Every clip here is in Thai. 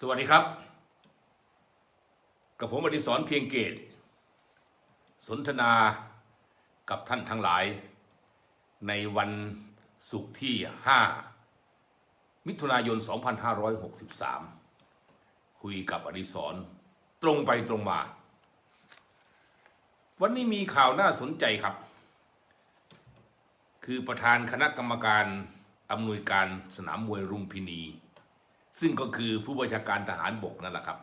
สวัสดีครับ กับผมอดิศรเพียงเกต สนทนากับท่านทั้งหลาย ในวันศุกร์ที่ 5 มิถุนายน 2563 คุยกับอดิศรตรงไปตรงมา วันนี้มีข่าวน่าสนใจครับ คือประธานคณะกรรมการอำนวยการสนามมวยรุมพินี ซึ่งก็คือผู้บัญชาการทหารบกนั่นแหละครับ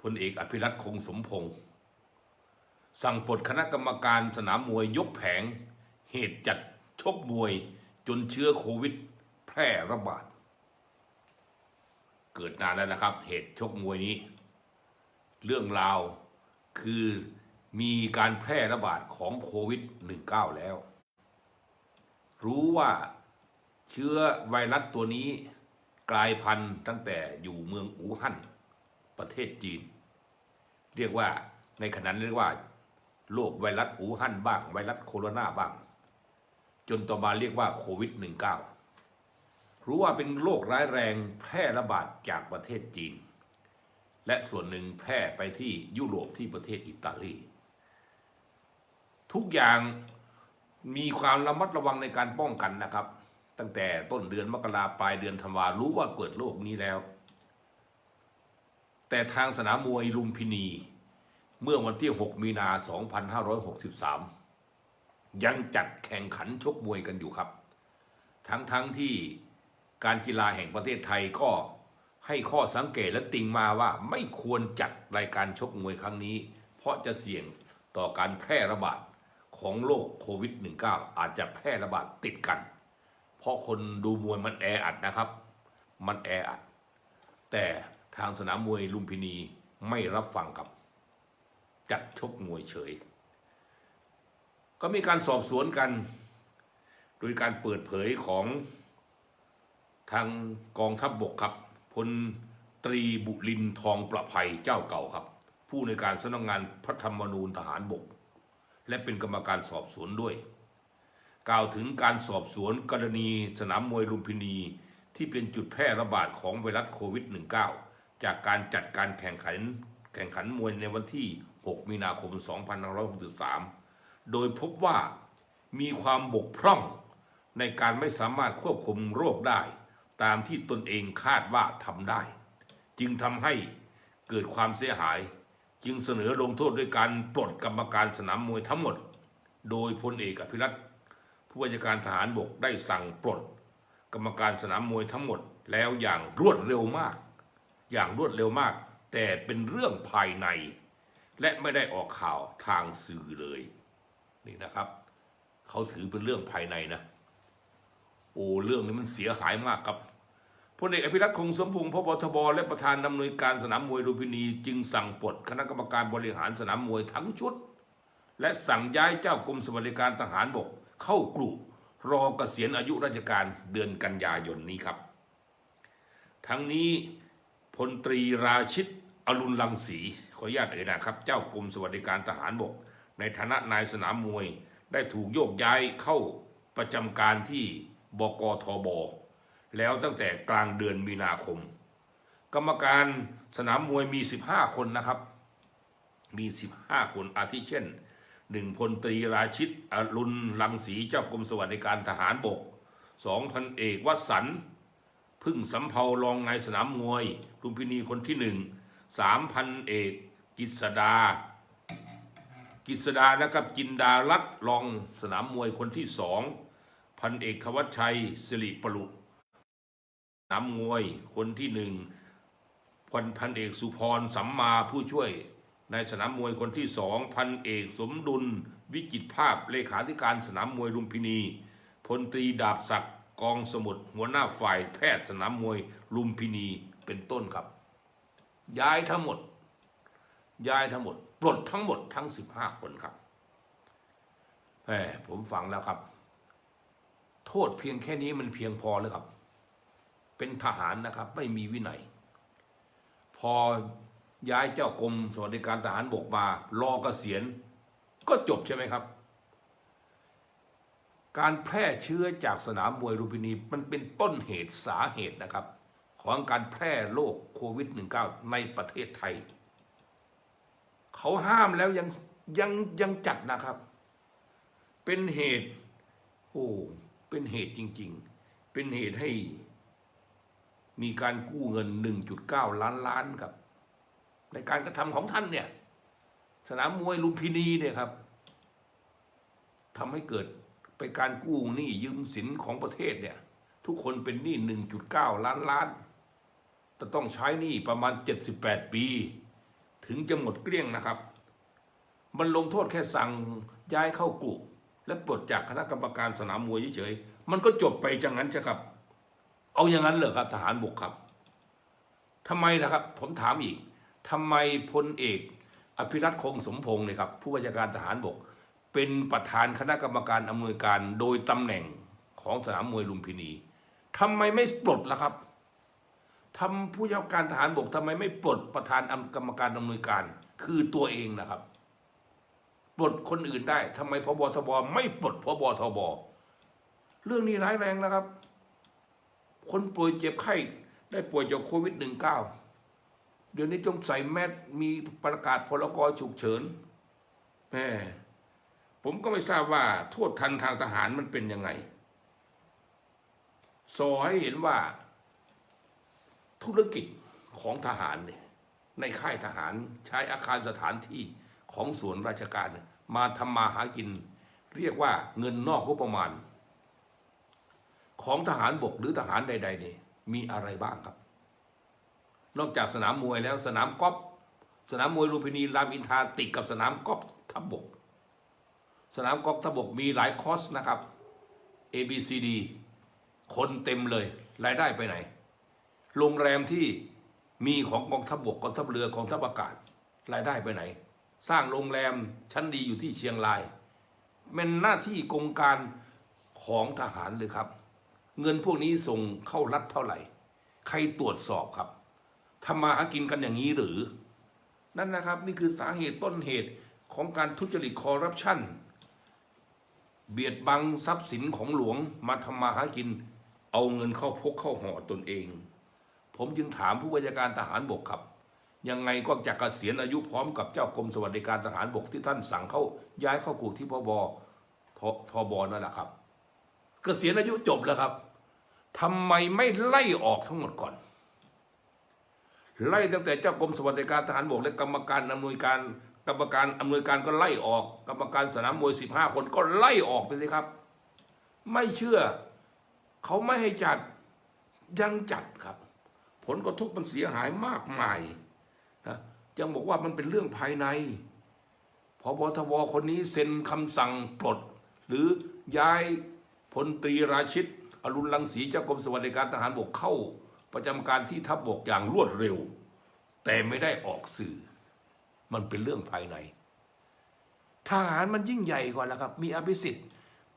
พลเอกอภิรัตคงสมพงศ์สั่งปลดคณะกรรมการสนามมวยยกแผง เหตุจัดชกมวยจนเชื้อโควิด แพร่ระบาด เกิดนานแล้วนะครับ เหตุชกมวยนี้ เรื่องราวคือมีการแพร่ระบาดของโควิด -19 แล้ว รู้ว่าเชื้อไวรัสตัวนี้ กลายพันธุ์ตั้งแต่อยู่เมืองอู่ฮั่นประเทศจีน เรียกว่าในขณะนั้นเรียกว่าโรคไวรัสอู่ฮั่นบ้าง ไวรัสโคโรนาบ้าง จนต่อมาเรียกว่าโควิด -19 รู้ว่าเป็นโรคร้ายแรงแพร่ระบาดจากประเทศจีน และส่วนหนึ่งแพร่ไปที่ยุโรปที่ประเทศอิตาลี ทุกอย่างมีความระมัดระวังในการป้องกันนะครับ ตั้งแต่ต้นเดือนมกราปลายเดือนธันวารู้ว่าเกิดโรคนี้แล้ว แต่ทางสนามมวยลุมพินี เมื่อวันที่ 6 มีนา 2563 ยังจัดแข่งขันชกมวยกันอยู่ครับ ทั้งๆทที่การกีฬาแห่งประเทศไทยก็ให้ข้อสังเกตและติงมาว่าไม่ควรจัดรายการชกมวยครั้งนี้ เพราะจะเสี่ยงต่อการแพร่ระบาดของโรคโควิด -19 อาจจะแพร่ระบาดติดกัน เพราะคนดูมวยมันแออัดนะครับ มันแออัด แต่ทางสนามมวยลุมพินีไม่รับฟังครับ จัดชกมวยเฉย ก็มีการสอบสวนกัน โดยการเปิดเผยของทางกองทัพบบกครับพลตรีบุรินทร์ทองประภัยเจ้าเก่าครับ ผู้ในการสำนักงานพระธรรมนูญทหารบก และเป็นกรรมการสอบสวนด้วย กล่าวถึงการสอบสวนกรณีสนามมวยลุมพินี ที่เป็นจุดแพร่ระบาดของไวรัสโควิด -19 จากการจัดการแข่งขันแข่งขันมวยในวันที่ 6 มีนาคม 2563 โดยพบว่ามีความบกพร่องในการไม่สามารถควบคุมโรคได้ ตามที่ตนเองคาดว่าทำได้ จึงทำให้เกิดความเสียหาย จึงเสนอลงโทษด้วยการปลดกรรมการสนามมวยทั้งหมด โดยพลเอกอภิรัต ผู้บัญชาการทหารบกได้สั่งปลด กรรมการสนามมวยทั้งหมดแล้วอย่างรวดเร็วมาก อย่างรวดเร็วมาก แต่เป็นเรื่องภายใน และไม่ได้ออกข่าวทางสื่อเลย นี่นะครับ เขาถือเป็นเรื่องภายในนะ โอ้เรื่องนี้มันเสียหายมากครับพลเอกอภิรัตคงสมพงศ์พบทบและประธานดำเนินการสนามมวยลุมพินี จึงสั่งปลดคณะกรรมการบริหารสนามมวยทั้งชุด และสั่งย้ายเจ้ากรมสวัสดิการทหารบก เข้ากลุ่รอเกษียณอายุราชการเดือนกันยายนนี้ครับ ทั้งนี้พลตรีราชิตอรุณลังสีขออนุญาตเอ่ยนะครับ เจ้ากรมสวัสดิการทหารบก ในฐานะนายสนามมวย ได้ถูกโยกย้ายเข้าประจำการที่บกทบ แล้วตั้งแต่กลางเดือนมีนาคม กรรมการสนามมวยมี 15 คนนะครับ มี 15 คนอาทิเช่น หนึ่งพลตรีราชิตอรุณลังสีเจ้ากรมสวัสดิการทหารบกสองพันเอกวัสันพึ่งสำเภารองนายสนามมวยลุมพินีคนที่หนึ่งสามพันเอกกิษดา กิษดานะครับจินดารัตน์รองสนามมวยคนที่สองพันเอกธวัชชัยสิริปรุสนามมวยคนที่หนึ่งพันพันเอกสุพรสัมมาผู้ช่วย ในสนามมวยคนที่สองพันเอกสมดุล วิจิตภาพเลขาธิการสนามมวยลุมพินีพลตรีดาบศักดิ์กองสมุทรหัวหน้าฝ่ายแพทย์สนามมวยลุมพินีเป็นต้นครับ ย้ายทั้งหมด ย้ายทั้งหมด ปลดทั้งหมดทั้ง 15 คนครับแหมผมฟังแล้วครับ โทษเพียงแค่นี้มันเพียงพอเลยครับ เป็นทหารนะครับ ไม่มีวินัย พอ ย้ายเจ้ากรมสวัสดิการทหารบกมารอเกษียณ ก็จบใช่ไหมครับ การแพร่เชื้อจากสนามมวยลุมพินีมันเป็นต้นเหตุสาเหตุนะครับ ของการแพร่โรคโควิด -19 ในประเทศไทย เขาห้ามแล้วยังยังยังจัดนะครับ เป็นเหตุโอ้เป็นเหตุจริง ๆ เป็นเหตุให้มีการกู้เงิน 1.9 ล้านล้านครับ ในการกระทำของท่านเนี่ย สนามมวยลุมพินีเนี่ยครับทำให้เกิดไปการกู้หนี้ยืมสินของประเทศเนี่ย ทุกคนเป็นหนี้1.9ล้านล้านแต่ต้องใช้หนี้ประมาณ78ปี ถึงจะหมดเกลี้ยงนะครับ มันลงโทษแค่สั่งย้ายเข้ากลุ่และปลดจากคณะกรรมการสนามมวยเฉยๆมันก็จบไปจังนั้นใช่ครับ เอาอย่างนั้นเหรอครับทหารบกครับทำไมนะครับ ผมถามอีก ทำไมพลเอก อภิรัตคงสมพงศ์เนี่ยครับผู้บัญชาการทหารบก เป็นประธานคณะกรรมการอำนวยการโดยตำแหน่งของสนามมวยลุมพินีทำไมไม่ปลดล่ะครับทำผู้บัญชาการทหารบกทำไมไม่ปลดประธานกรรมการอำนวยการ คือตัวเองนะครับปลดคนอื่นได้ทำไมพบทบไม่ปลดพบทบเรื่องนี้ร้ายแรงนะครับ คนป่วยเจ็บไข้ได้ป่วยจากโควิด -19 เดี๋ยวนี้จงใส่แมสมีประกาศพลกรฉุกเฉินแหมผมก็ไม่ทราบว่าโทษทันทางทหารมันเป็นยังไงสอให้เห็นว่า ธุรกิจของทหารเนี่ยในค่ายทหารใช้อาคารสถานที่ของส่วนราชการ มาทำมาหากิน เรียกว่าเงินนอกงบประมาณ ของทหารบกหรือทหารใด ๆ นี่มีอะไรบ้างครับ นอกจากสนามมวยแล้วสนามกอล์ฟสนามมวยลุมพินีรามอินทาติดกับสนามกอล์ฟทัพบก สนามกอล์ฟทัพบกมีหลายคอร์สนะครับ A B C D คนเต็มเลย รายได้ไปไหน โรงแรมที่มีของกองทัพบกกองทัพเรือกองทัพอากาศ รายได้ไปไหน สร้างโรงแรมชั้นดีอยู่ที่เชียงรายเป็นหน้าที่กองการของทหารเลยครับ เงินพวกนี้ส่งเข้ารัฐเท่าไหร่ ใครตรวจสอบครับ ทำมาหากินกันอย่างนี้หรือ นั่นนะครับ นี่คือสาเหตุต้นเหตุของการทุจริตคอร์รัปชันเบียดบังทรัพย์สินของหลวงมาทำมาหากิน เอาเงินเข้าพกเข้าห่อตนเอง ผมจึงถามผู้บัญชาการทหารบกครับ ยังไงก็จะกะเกษียณอายุพร้อมกับเจ้ากรมสวัสดิการทหารบกที่ท่านสั่งเขาย้ายเข้ากลุ่ที่พบททบนั่นแหละครับเกษียณอายุจบแล้วครับทำไมไม่ไล่ออกทั้งหมดก่อน ไล่ตั้งแต่เจ้ากรมสวัสดิการทหารบกและกรรมการอำนวยการ กรรมการอำนวยการก็ไล่ออก กรรมการสนามมวยสิบห้าคนก็ไล่ออกไปสิครับ ไม่เชื่อ เขาไม่ให้จัดยังจัดครับ ผลกระทบมันเสียหายมากมายนะยังบอกว่ามันเป็นเรื่องภายในพบทบคนนี้เซ็นคำสั่งปลด หรือย้ายพลตรีราชิต อรุณรังสีเจ้ากรมสวัสดิการทหารบกเข้า ประจำการที่ทัพบกอย่างรวดเร็ว แต่ไม่ได้ออกสื่อ มันเป็นเรื่องภายใน ทหารมันยิ่งใหญ่กว่าแล้วครับ มีอภิสิทธิ์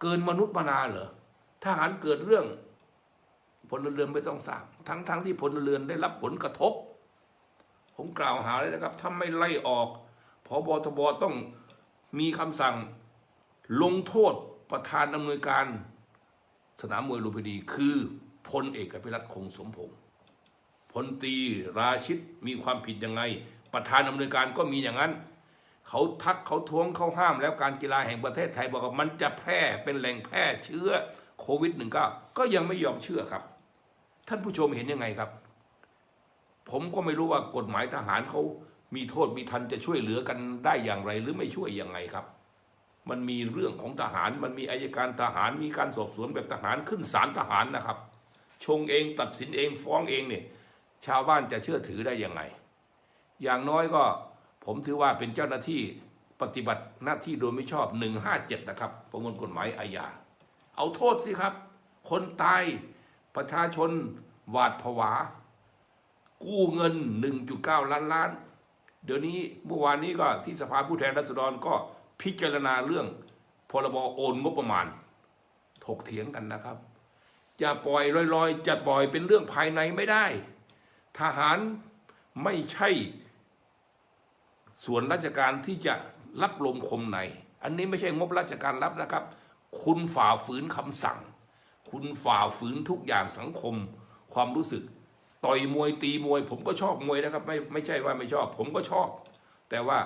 เกินมนุษย์มนาเหรอทหารเกิดเรื่องพลเรือนไม่ต้องทราบทั้งทั้งที่พลเรือนได้รับผลกระทบ ผมกล่าวหาเลยนะครับถ้าไม่ไล่ออกพบทบต้องมีคำสั่งลงโทษประธานดำเนินการ สนามมวยลุมพินีคือพลเอกอภิรัตคงสมพงศ์ พลตรีราชิตมีความผิดยังไง ประธานดำเนินการก็มีอย่างนั้น เขาทักเขาท้วงเขาห้ามแล้วการกีฬาแห่งประเทศไทยบอกว่ามันจะแพร่เป็นแหล่งแพร่เชื้อโควิด -19 ก็ยังไม่ยอมเชื่อครับ ท่านผู้ชมเห็นยังไงครับ ผมก็ไม่รู้ว่ากฎหมายทหารเขามีโทษมีทันจะช่วยเหลือกันได้อย่างไร หรือไม่ช่วยยังไงครับ มันมีเรื่องของทหาร มันมีอายการทหาร มีการสอบสวนแบบทหารขึ้นศาลทหารนะครับ ชงเองตัดสินเองฟ้องเองเนี่ย ชาวบ้านจะเชื่อถือได้ยังไง อย่างน้อยก็ผมถือว่าเป็นเจ้าหน้าที่ปฏิบัติหน้าที่โดยไม่ชอบ 157 นะครับ ประมวลกฎหมายอาญา เอาโทษสิครับ คนตายประชาชนหวาดผวา กู้เงิน 1.9 ล้านล้าน เดี๋ยวนี้เมื่อวานนี้ก็ที่สภาผู้แทนราษฎรก็พิจารณาเรื่องพรบโอนงบประมาณ ถกเถียงกันนะครับ จะปล่อยลอยๆ จะปล่อยเป็นเรื่องภายในไม่ได้ ทหารไม่ใช่ส่วนราชการที่จะรับลมคมใน อันนี้ไม่ใช่งบราชการรับนะครับ คุณฝ่าฝืนคำสั่ง คุณฝ่าฝืนทุกอย่างสังคม ความรู้สึก ต่อยมวยตีมวย ผมก็ชอบมวยนะครับ ไม่ไม่ใช่ว่าไม่ชอบ ผมก็ชอบ แต่ว่า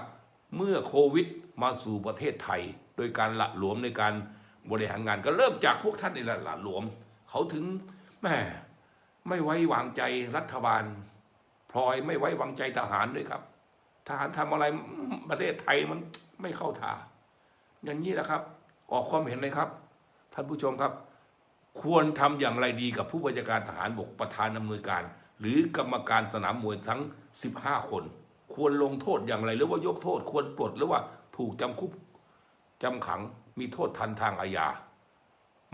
เมื่อโควิดมาสู่ประเทศไทย โดยการละหลวมในการบริหารงานก็เริ่มจากพวกท่านนี่แหละละหลวม เขาถึงแม่ ไม่ไว้วางใจรัฐบาลพลอยไม่ไว้วางใจทหารด้วยครับ ทหารทำอะไรประเทศไทยมันไม่เข้าท่าอย่างนี้แหละครับ ออกความเห็นเลยครับ ท่านผู้ชมครับ ควรทำอย่างไรดีกับผู้บัญชาการทหารบกประธานอำนวยการ หรือกรรมการสนามมวยทั้ง 15 คน ควรลงโทษอย่างไร หรือว่ายกโทษ ควรปลดหรือว่าถูกจำคุกจำขังมีโทษทันทางอาญา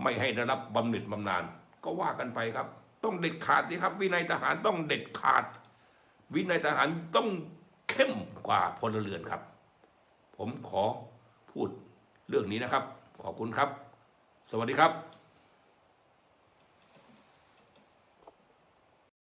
ไม่ให้ได้รับบำเหน็จบำนาญก็ว่ากันไปครับ ต้องเด็ดขาดสิครับ วินัยทหารต้องเด็ดขาด วินัยทหารต้องเข้มกว่าพลเรือนครับ ผมขอพูดเรื่องนี้นะครับ ขอบคุณครับ สวัสดีครับ